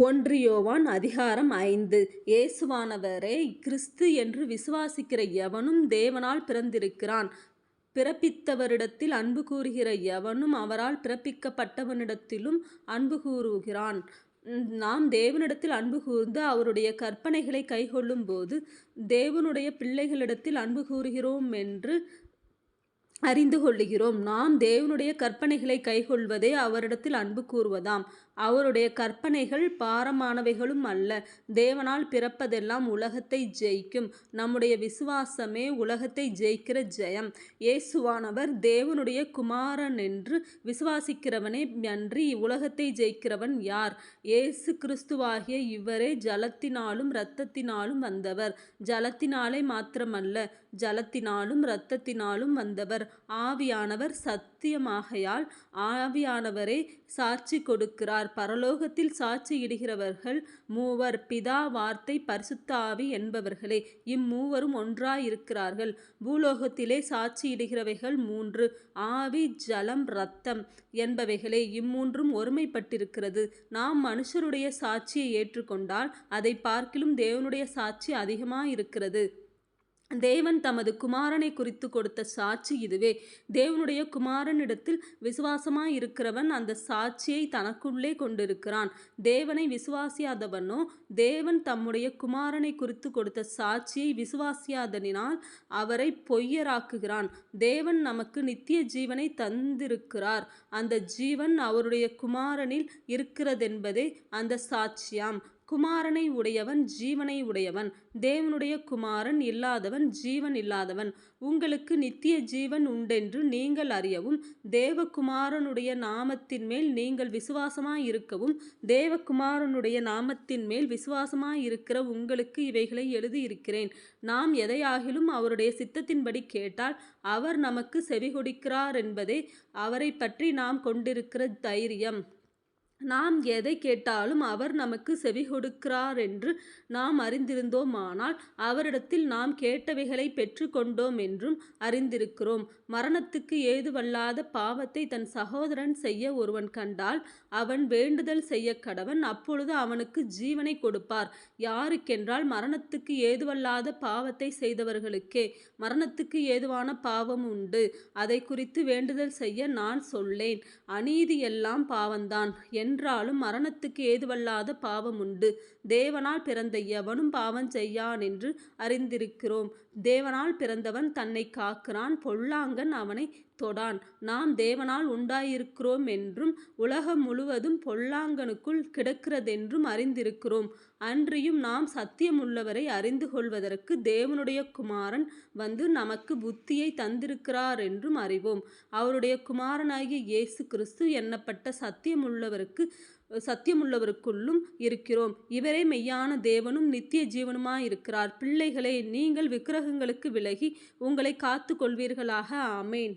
ஒன்று யோவான் அதிகாரம் ஐந்து. இயேசுவானவரே கிறிஸ்து என்று விசுவாசிக்கிற எவனும் தேவனால் பிறந்திருக்கிறான். பிறப்பித்தவரிடத்தில் அன்பு கூறுகிற எவனும் அவரால் பிறப்பிக்கப்பட்டவனிடத்திலும் அன்பு கூறுகிறான். நாம் தேவனிடத்தில் அன்பு கூர்ந்து அவருடைய கற்பனைகளை கைகொள்ளும் போது தேவனுடைய பிள்ளைகளிடத்தில் அன்பு கூறுகிறோம் என்று அறிந்து கொள்ளுகிறோம். நாம் தேவனுடைய கற்பனைகளை கைகொள்வதே அவரிடத்தில் அன்பு கூறுவதாம். அவருடைய கற்பனைகள் பாரமானவைகளும் அல்ல. தேவனால் பிறப்பதெல்லாம் உலகத்தை ஜெயிக்கும். நம்முடைய விசுவாசமே உலகத்தை ஜெயிக்கிற ஜெயம். இயேசுவானவர் தேவனுடைய குமாரன் என்று விசுவாசிக்கிறவனே அன்றி உலகத்தை ஜெயிக்கிறவன் யார்? இயேசு கிறிஸ்துவாகிய இவரே ஜலத்தினாலும் இரத்தத்தினாலும் வந்தவர். ஜலத்தினாலே மாத்திரமல்ல ஜலத்தினாலும் இரத்தத்தினாலும் வந்தவர். ஆவியானவர் சத்தியமாகையால் ஆவியானவரே சாட்சி கொடுக்கிறார். பரலோகத்தில் சாட்சியிடுகிறவர்கள் மூவர் பிதா வார்த்தை பரிசுத்த ஆவி என்பவர்களே இம்மூவரும் ஒன்றாயிருக்கிறார்கள். பூலோகத்திலே சாட்சியிடுகிறவைகள் மூன்று ஆவி ஜலம் இரத்தம் என்பவைகளே இம்மூன்றும் ஒருமைப்பட்டிருக்கிறது. நாம் மனுஷருடைய சாட்சியை ஏற்றுக்கொண்டால் அதை பார்க்கிலும் தேவனுடைய சாட்சி அதிகமாயிருக்கிறது. தேவன் தமது குமாரனை குறித்து கொடுத்த சாட்சி இதுவே. தேவனுடைய குமாரனிடத்தில் விசுவாசமாய் இருக்கிறவன் அந்த சாட்சியை தனக்குள்ளே கொண்டிருக்கிறான். தேவனை விசுவாசியாதவனோ தேவன் தம்முடைய குமாரனை குறித்து கொடுத்த சாட்சியை விசுவாசியாதனினால் அவரை பொய்யராக்குகிறான். தேவன் நமக்கு நித்திய ஜீவனை தந்திருக்கிறார். அந்த ஜீவன் அவருடைய குமாரனில் இருக்கிறதென்பதே அந்த சாட்சியாம். குமாரனை உடையவன் ஜீவனை உடையவன். தேவனுடைய குமாரன் இல்லாதவன் ஜீவன் இல்லாதவன். உங்களுக்கு நித்திய ஜீவன் உண்டென்று நீங்கள் அறியவும் தேவகுமாரனுடைய நாமத்தின் மேல் நீங்கள் விசுவாசமாயிருக்கவும் தேவகுமாரனுடைய நாமத்தின் மேல் விசுவாசமாயிருக்கிற உங்களுக்கு இவைகளை எழுதியிருக்கிறேன். நாம் எதையாகிலும் அவருடைய சித்தத்தின்படி கேட்டால் அவர் நமக்கு செவிகொடுக்கிறார் என்பதே அவரை பற்றி நாம் கொண்டிருக்கிற தைரியம். நாம் எதை கேட்டாலும் அவர் நமக்கு செவி கொடுக்கிறார் என்று நாம் அறிந்திருந்தோமானால் அவரிடத்தில் நாம் கேட்டவைகளை பெற்று கொண்டோம் என்றும் அறிந்திருக்கிறோம். மரணத்துக்கு ஏதுவல்லாத பாவத்தை தன் சகோதரன் செய்ய ஒருவன் கண்டால் அவன் வேண்டுதல் செய்ய கடவன் அப்பொழுது அவனுக்கு ஜீவனை கொடுப்பார். யாருக்கென்றால் மரணத்துக்கு ஏதுவல்லாத பாவத்தை செய்தவர்களுக்கே மரணத்துக்கு ஏதுவான பாவம் உண்டு. அதை குறித்து வேண்டுதல் செய்ய நான் சொல்லேன். அநீதி எல்லாம் பாவந்தான் என்றாலும் மரணத்துக்கு ஏதுவல்லாத பாவம் உண்டு தேவனால் பிறந்த எவனும் பாவம் செய்யான் என்று அறிந்திருக்கிறோம். தேவனால் பிறந்தவன் தன்னை காக்கிறான். பொல்லாங்கன் அவனை தொடான். நாம் தேவனால் உண்டாயிருக்கிறோம் என்றும் உலகம் முழுவதும் பொல்லாங்கனுக்குள் கிடக்கிறதென்றும் அறிந்திருக்கிறோம். அன்றியும் நாம் சத்தியமுள்ளவரை அறிந்து கொள்வதற்கு தேவனுடைய குமாரன் வந்து நமக்கு புத்தியை தந்திருக்கிறார் என்றும் அறிவோம். அவருடைய குமாரனாகிய இயேசு கிறிஸ்து எண்ணப்பட்ட சத்தியமுள்ளவருக்கு சத்தியமுள்ளவருக்குள்ளும் இருக்கிறோம். இவரே மெய்யான தேவனும் நித்திய ஜீவனுமாயிருக்கிறார். பிள்ளைகளே நீங்கள் விக்கிரகங்களுக்கு விலகி உங்களை காத்து கொள்வீர்களாக ஆமேன்.